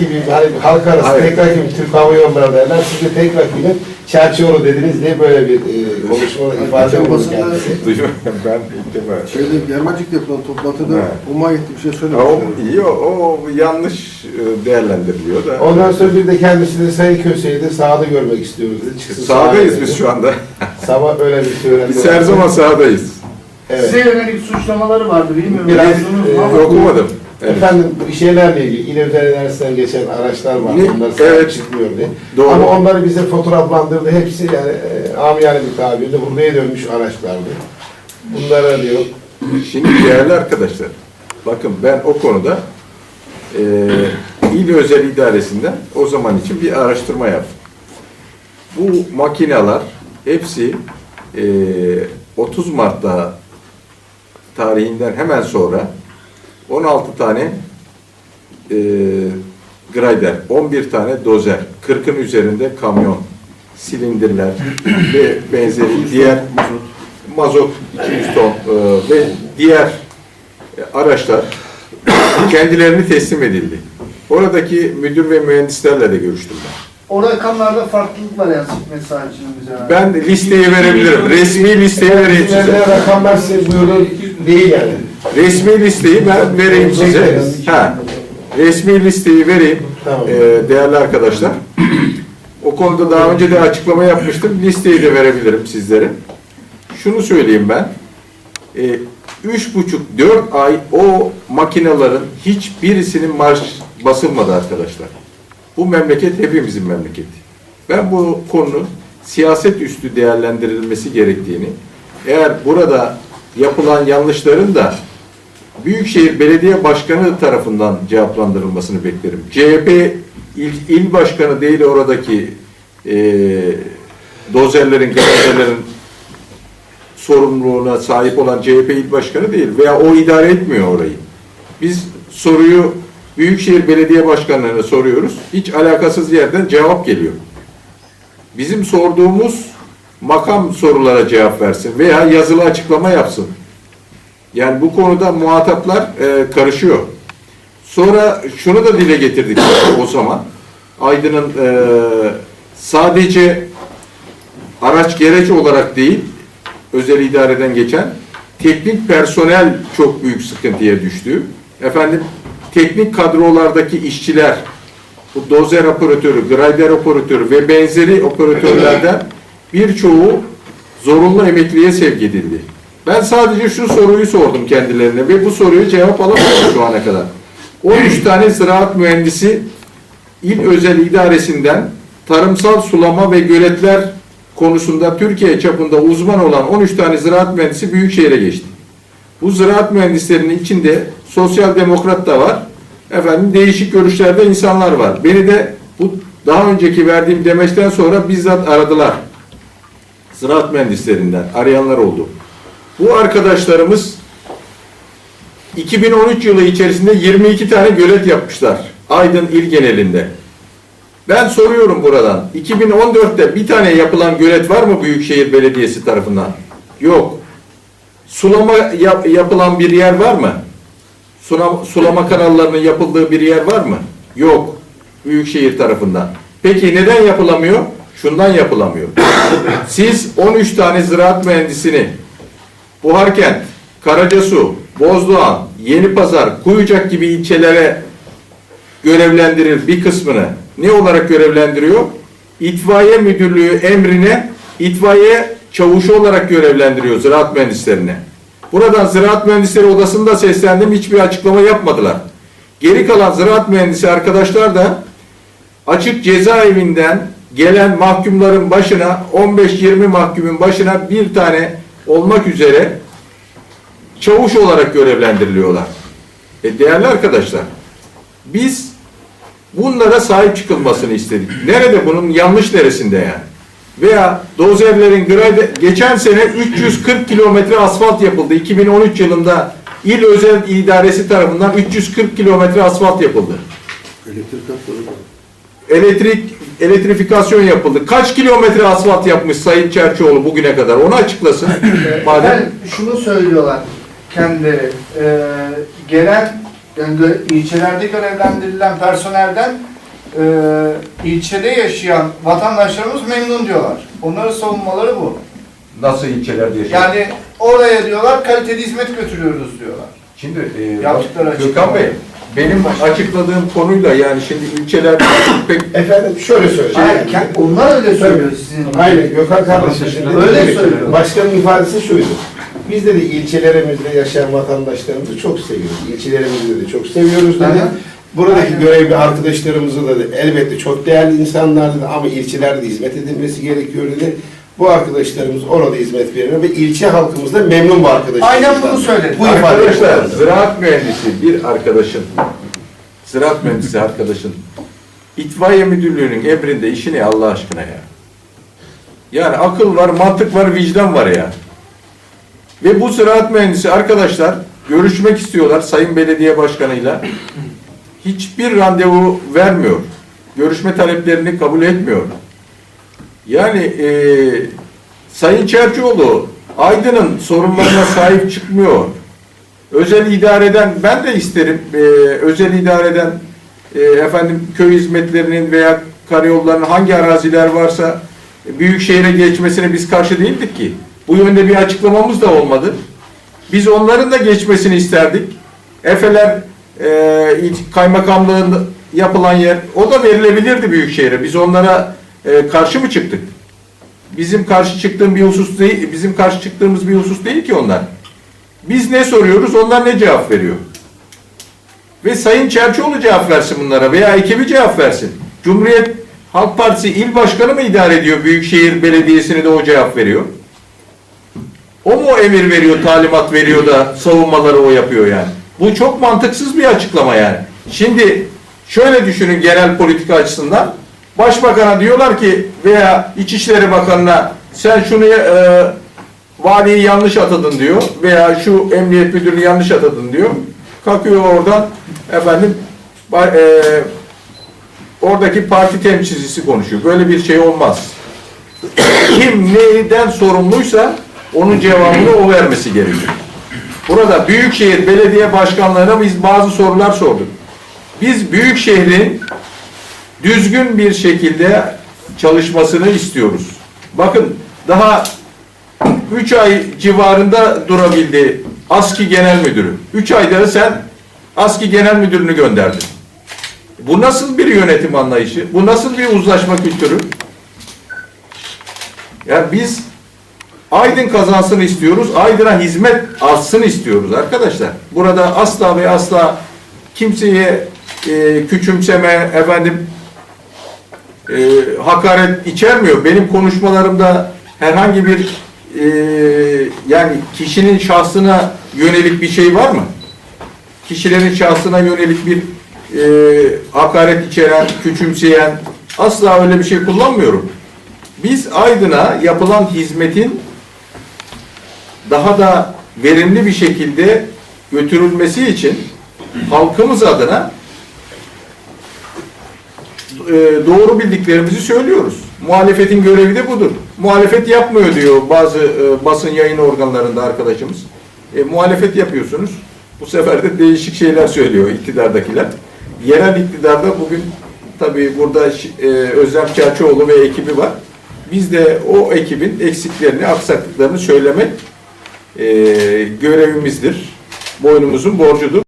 gibi hani halk arası Hayır. tek rakip Türk Hava Yolları derler. Siz de tek rakibin Çerçioğlu dediniz diye böyle bir e, konuşma ifade geçen basında- kendisi. Duyuyorum ben ilk defa. Şeyde Germencik'te yapılan toplantıda Evet. Umay etti bir şey o, iyi o, o yanlış e, değerlendiriliyor da. Ondan sonra bir de kendisi de Sayın Köse'yi de sahada görmek istiyoruz dedi. Çıksın Sahadayız biz dedi. şu anda. Sabah öyle bir söylenti Biz var. her zaman sahadayız. Evet. Size yönelik suçlamaları vardı bilmiyorum. Biraz, e, Okumadım. Evet. Efendim bu şeylerle ilgili İl Özel İdaresi'nden geçen araçlar var. Ne? Sahip Evet. çıkmıyor diye. Doğru. Ama onları bize fotoğraflandırdı. Hepsi yani e, amiyane bir tabirle hurdaya dönmüş araçlardı. Bunlara diyor Şimdi değerli arkadaşlar, bakın ben o konuda e, İl Özel İdaresi'nden o zaman için bir araştırma yaptım. Bu makineler hepsi e, 30 Mart'ta tarihinden hemen sonra 16 tane e, grader, 11 tane dozer, 40'ın üzerinde kamyon, silindirler ve benzeri diğer mazot 200 ton e, ve diğer e, araçlar kendilerini teslim edildi. Oradaki müdür ve mühendislerle de görüştüm ben. O rakamlarda farklılık var mesela için bize. Ben listeyi verebilirim. Resmi listeyi vereyim size. Rakamlar size buyurun değil yani. Resmi listeyi ben vereyim size. Ha. Resmi listeyi vereyim Tamam. e, değerli arkadaşlar. O konuda daha önce de açıklama yapmıştım. Listeyi de verebilirim sizlere. Şunu söyleyeyim ben. E, üç buçuk, dört ay o makinelerin hiçbirisinin marş basılmadı arkadaşlar. Bu memleket hepimizin memleketi. Ben bu konunun siyaset üstü değerlendirilmesi gerektiğini, eğer burada yapılan yanlışların da Büyükşehir Belediye Başkanı tarafından cevaplandırılmasını beklerim. CHP il, il başkanı değil oradaki e, dozerlerin, graderlerin sorumluluğuna sahip olan CHP il başkanı değil veya o idare etmiyor orayı. Biz soruyu Büyükşehir Belediye Başkanlarına soruyoruz. Hiç alakasız yerden cevap geliyor. Bizim sorduğumuz makam sorulara cevap versin veya yazılı açıklama yapsın. Yani bu konuda muhataplar e, karışıyor. Sonra şunu da dile getirdik o zaman. Aydın'ın e, sadece araç gereç olarak değil, özel idareden geçen teknik personel çok büyük sıkıntıya düştü. Efendim teknik kadrolardaki işçiler, bu dozer operatörü, grader operatörü ve benzeri operatörlerden birçoğu zorunlu emekliye sevk edildi. Ben sadece şu soruyu sordum kendilerine ve bu soruyu cevap alamadım şu ana kadar. 13 tane ziraat mühendisi İl Özel İdaresi'nden tarımsal sulama ve göletler konusunda Türkiye çapında uzman olan 13 tane ziraat mühendisi Büyükşehir'e geçti. Bu ziraat mühendislerinin içinde sosyal demokrat da var. Efendim değişik görüşlerde insanlar var. Beni de bu daha önceki verdiğim demeçten sonra bizzat aradılar. Ziraat mühendislerinden arayanlar oldu. Bu arkadaşlarımız 2013 yılı içerisinde 22 tane gölet yapmışlar. Aydın il genelinde. Ben soruyorum buradan. 2014'te bir tane yapılan gölet var mı Büyükşehir Belediyesi tarafından? Yok. Sulama yap- yapılan bir yer var mı? Sulama, sulama kanallarının yapıldığı bir yer var mı? Yok. Büyükşehir tarafından. Peki neden yapılamıyor? Şundan yapılamıyor. Siz 13 tane ziraat mühendisini Buharkent, Karacasu, Bozdoğan, Yenipazar, Kuyucak gibi ilçelere görevlendirir bir kısmını ne olarak görevlendiriyor? İtfaiye müdürlüğü emrine itfaiye çavuşu olarak görevlendiriyor ziraat mühendislerine. Buradan ziraat mühendisleri odasında seslendim hiçbir açıklama yapmadılar. Geri kalan ziraat mühendisi arkadaşlar da açık cezaevinden gelen mahkumların başına 15-20 mahkumun başına bir tane olmak üzere çavuş olarak görevlendiriliyorlar. E değerli arkadaşlar, biz bunlara sahip çıkılmasını istedik. Nerede bunun yanlış neresinde yani? Veya dozerlerin grader, geçen sene 340 kilometre asfalt yapıldı. 2013 yılında İl Özel İdaresi tarafından 340 kilometre asfalt yapıldı. Elektrik hatları. Elektrik elektrifikasyon yapıldı. Kaç kilometre asfalt yapmış Sayın Çerçioğlu bugüne kadar? Onu açıklasın. Madem Ben şunu söylüyorlar kendileri. Ee, gelen Yani gö- ilçelerde görevlendirilen personelden e, ilçede yaşayan vatandaşlarımız memnun diyorlar. Onların savunmaları bu. Nasıl ilçelerde yaşıyor? Yani oraya diyorlar kaliteli hizmet götürüyoruz diyorlar. Şimdi e, Yaptıkları Gökhan. Bey, benim açıkladığım konuyla yani şimdi ilçeler pek Efendim şöyle söyleyeyim. Hayır, kend- onlar öyle söylüyor sizin. Aynen Gökhan kardeşim. dedi. Öyle söylüyor. Başkanın ifadesi şuydu. Biz dedi ilçelerimizde yaşayan vatandaşlarımızı çok seviyoruz. İlçelerimizde de çok seviyoruz dedi. Aha. Buradaki Aynen. görevli arkadaşlarımızı da elbette çok değerli insanlar dedi ama ilçelerde de hizmet edilmesi gerekiyor dedi. Bu arkadaşlarımız orada hizmet veriyor ve ilçe halkımız da memnun bu arkadaşlarımızdan. Aynen bunu söyledi. Bu ifade Arkadaşlar, ziraat mühendisi bir arkadaşın, ziraat mühendisi arkadaşın, itfaiye müdürlüğünün emrinde işi ne Allah aşkına ya? Yani akıl var, mantık var, vicdan var ya. Ve bu ziraat mühendisi arkadaşlar görüşmek istiyorlar Sayın Belediye Başkanı'yla. Hiçbir randevu vermiyor. Görüşme taleplerini kabul etmiyor. Yani eee Sayın Çerçioğlu Aydın'ın sorunlarına sahip çıkmıyor. Özel idareden ben de isterim eee, özel idareden eee, efendim köy hizmetlerinin veya karayollarının hangi araziler varsa e, büyük şehre geçmesine biz karşı değildik ki. Bu yönde bir açıklamamız da olmadı. Biz onların da geçmesini isterdik. Efeler il- kaymakamlığın yapılan yer o da verilebilirdi büyük şehre. Biz onlara eee, karşı mı çıktık? Bizim karşı çıktığım bir husus değil, bizim karşı çıktığımız bir husus değil ki onlar. Biz ne soruyoruz, onlar ne cevap veriyor? Ve Sayın Çerçioğlu cevap versin bunlara veya ekibi cevap versin. Cumhuriyet Halk Partisi il başkanı mı idare ediyor? Büyükşehir Belediyesi'ne de o cevap veriyor. O mu emir veriyor, talimat veriyor da savunmaları o yapıyor yani? Bu çok mantıksız bir açıklama yani. Şimdi şöyle düşünün genel politika açısından. Başbakan'a diyorlar ki veya İçişleri Bakanı'na sen şunu e, valiyi yanlış atadın diyor veya şu emniyet müdürünü yanlış atadın diyor. Kalkıyor oradan efendim e, oradaki parti temsilcisi konuşuyor. Böyle bir şey olmaz. Kim neyden sorumluysa onun cevabını o vermesi gerekiyor. Burada Büyükşehir Belediye Başkanlarına biz bazı sorular sorduk. Biz Büyükşehir'in düzgün bir şekilde çalışmasını istiyoruz. Bakın daha 3 ay civarında durabildi ASKİ Genel Müdürü. 3 ayda sen ASKİ Genel Müdürünü gönderdin. Bu nasıl bir yönetim anlayışı? Bu nasıl bir uzlaşma kültürü? Ya biz Aydın kazansın istiyoruz. Aydın'a hizmet artsın istiyoruz arkadaşlar. Burada asla ve asla kimseye e, küçümseme, efendim e, hakaret içermiyor. Benim konuşmalarımda herhangi bir e, yani kişinin şahsına yönelik bir şey var mı? Kişilerin şahsına yönelik bir e, hakaret içeren, küçümseyen asla öyle bir şey kullanmıyorum. Biz Aydın'a yapılan hizmetin daha da verimli bir şekilde götürülmesi için halkımız adına doğru bildiklerimizi söylüyoruz. Muhalefetin görevi de budur. Muhalefet yapmıyor diyor bazı e, basın yayın organlarında arkadaşımız. E, muhalefet yapıyorsunuz. Bu sefer de değişik şeyler söylüyor iktidardakiler. Yerel iktidarda bugün tabii burada e, Özlem Çerçioğlu ve ekibi var. Biz de o ekibin eksiklerini, aksaklıklarını söylemek e, görevimizdir. Boynumuzun borcudur.